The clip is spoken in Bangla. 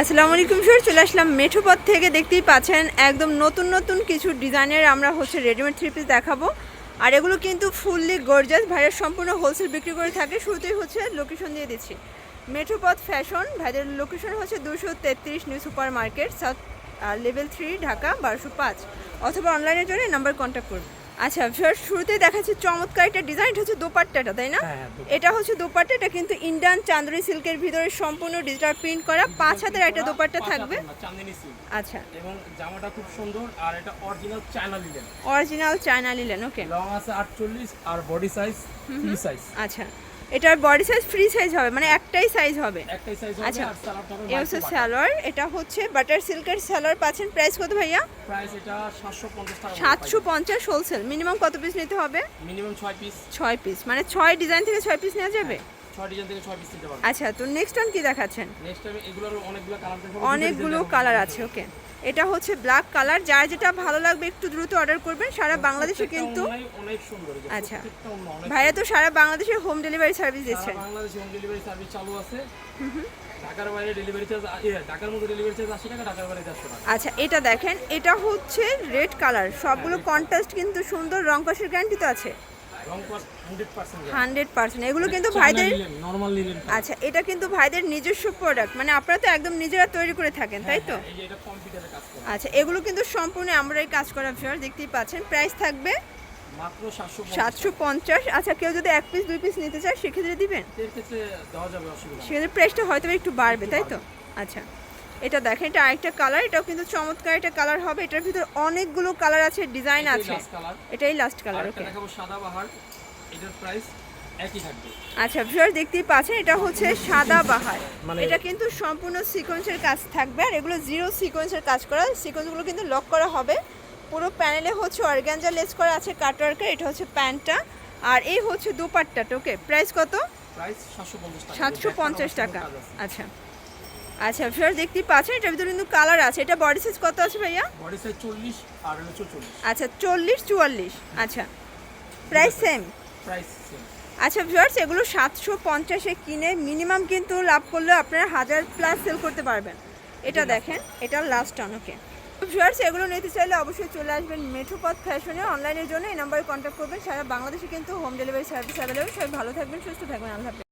আসসালামু আলাইকুম স্যার চলে আসলাম মেঠোপথ থেকে। দেখতেই পাচ্ছেন, একদম নতুন নতুন কিছু ডিজাইনের আমরা হচ্ছে রেডিমেড থ্রি পিস দেখাবো। আর এগুলো কিন্তু ফুললি গর্জাস ভাইয়ের সম্পূর্ণ হোলসেল বিক্রি করে থাকে। শুরুতেই হচ্ছে লোকেশন দিয়ে দিচ্ছি। মেঠোপথ ফ্যাশন ভাইদের লোকেশন হচ্ছে দুশো তেত্রিশ New Super Market south level three Dhaka, বারোশো পাঁচ। অথবা অনলাইনের জন্য নাম্বার কন্ট্যাক্ট করুন। আচ্ছা স্যার শুরুতেই দেখাচ্ছি চমৎকার একটা ডিজাইন হচ্ছে দোপাট্টাটা তাই না? হ্যাঁ, হ্যাঁ। এটা হচ্ছে দোপাট্টা এটা কিন্তু ইন্ডিয়ান চান্দরি সিল্কের ভিতরে সম্পূর্ণ ডিজিটাল প্রিন্ট করা। পাঁচ হাতের একটা দোপাট্টা থাকবে। আচ্ছা। এবং জামাটা খুব সুন্দর আর এটা original China linen original China linen okay long আছে আটচল্লিশ আর বডি সাইজ 3 সাইজ আচ্ছা। এটার বডি সাইজ ফ্রি সাইজ হবে মানে একটাই সাইজ হবে। আচ্ছা। এ হচ্ছে স্যালোয়ার এটা হচ্ছে বাটার সিল্কের স্যালোয়ার পাচ্ছেন প্রাইস কত ভাইয়া? প্রাইস এটা 750 টাকা সাতশো পঞ্চাশ হোলসেল মিনিমাম কত পিস নিতে হবে? মিনিমাম 6 পিস ছয় পিস মানে ছয় ডিজাইন থেকে ছয় পিস নেওয়া যাবে? 6 ডিজাইন থেকে 6 পিস নিতে পারবেন। আচ্ছা তো নেক্সট ওয়ান কি দেখাচ্ছেন? টাইম অনেকগুলো কালার আছে ওকে এটা হচ্ছে ব্ল্যাক কালার যার যেটা ভালো লাগবে একটু দ্রুত অর্ডার করবেন। সারা বাংলাদেশে কিন্তু আচ্ছা। ভাইরা তো সারা বাংলাদেশে হোম ডেলিভারি সার্ভিস দিচ্ছেন। বাংলাদেশে হোম ডেলিভারি সার্ভিস চালু আছে। ঢাকার বাইরে ডেলিভারি চার্জ ঢাকার মধ্যে ডেলিভারি চার্জ 80 টাকা ঢাকার বাইরে 400 টাকা। আচ্ছা এটা দেখেন এটা হচ্ছে রেড কালার সবগুলো কন্ট্রাস্ট কিন্তু সুন্দর রং কষের গ্যারান্টি তো আছে। রং কস্ট 100% হান্ড্রেড পার্সেন্ট এগুলো কিন্তু ভাইদের আচ্ছা এটা কিন্তু ভাইদের নিজস্ব প্রোডাক্ট মানে আপনারা তো একদম নিজেরা তৈরি করে থাকেন তাই তো? এই যে এটা কম্পিউটারে কাজ করে। আচ্ছা এগুলো কিন্তু সম্পূর্ণ আমরাই কাজ করা দেখতেই পাচ্ছেন। প্রাইস থাকবে সাতশো পঞ্চাশ। আচ্ছা কেউ যদি এক পিস দুই পিস নিতে চায় সেক্ষেত্রে দিবেন। সেক্ষেত্রে প্রাইসটা হয়তো একটু বাড়বে তাই তো? আচ্ছা। এটা দেখেন এটা আরেকটা কালার এটাও কিন্তু চমৎকার একটা কালার হবে। এটার ভিতর অনেকগুলো কালার আছে ডিজাইন আছে। এটাই লাস্ট কালার ওকে দেখাবো সাদা বাহার। এটার প্রাইস আচ্ছা ভিউয়ার দেখতেই পাচ্ছেন এটা হচ্ছে সাদা বাহার। মানে- এটা কিন্তু সম্পূর্ণ সিকোয়েন্সের কাজ থাকবে আর এগুলো জিরো সিকোয়েন্সের কাজ করা। সিকোয়েন্সগুলো কিন্তু লক করা হবে। পুরো প্যানেলে হচ্ছে অর্গ্যানজা লেস করা আছে কাটওয়ার্কের এটা হচ্ছে প্যান্টটা আর এই হচ্ছে দুপাট্টাটা ওকে প্রাইস কত? প্রাইস সাতশো পঞ্চাশ টাকা। আচ্ছা। আচ্ছা ভিউয়ার দেখতে পাচ্ছেন এটার ভিতরে কিন্তু কালার আছে। এটা বডি সাইজ কত আছে ভাইয়া? বডি সাইজ 40 আর হলো 44 আচ্ছা চল্লিশ চুয়াল্লিশ। আচ্ছা প্রাইস সেম প্রাইস সেম আচ্ছা ভিউয়ার্স এগুলো সাতশো পঞ্চাশে কিনে মিনিমাম কিন্তু লাভ করলে আপনারা হাজার প্লাস সেল করতে পারবেন। এটা দেখেন এটা লাস্ট টান ওকে ভিউয়ার্স এগুলো নিতে চাইলে অবশ্যই চলে আসবেন মেঠোপথ ফ্যাশনে অনলাইনের জন্য এই নাম্বারে কন্ট্যাক্ট করবেন। সারা বাংলাদেশে কিন্তু হোম ডেলিভারি সার্ভিস অ্যাভেলেবল সবাই ভালো থাকবেন সুস্থ থাকবেন। আল্লাহ।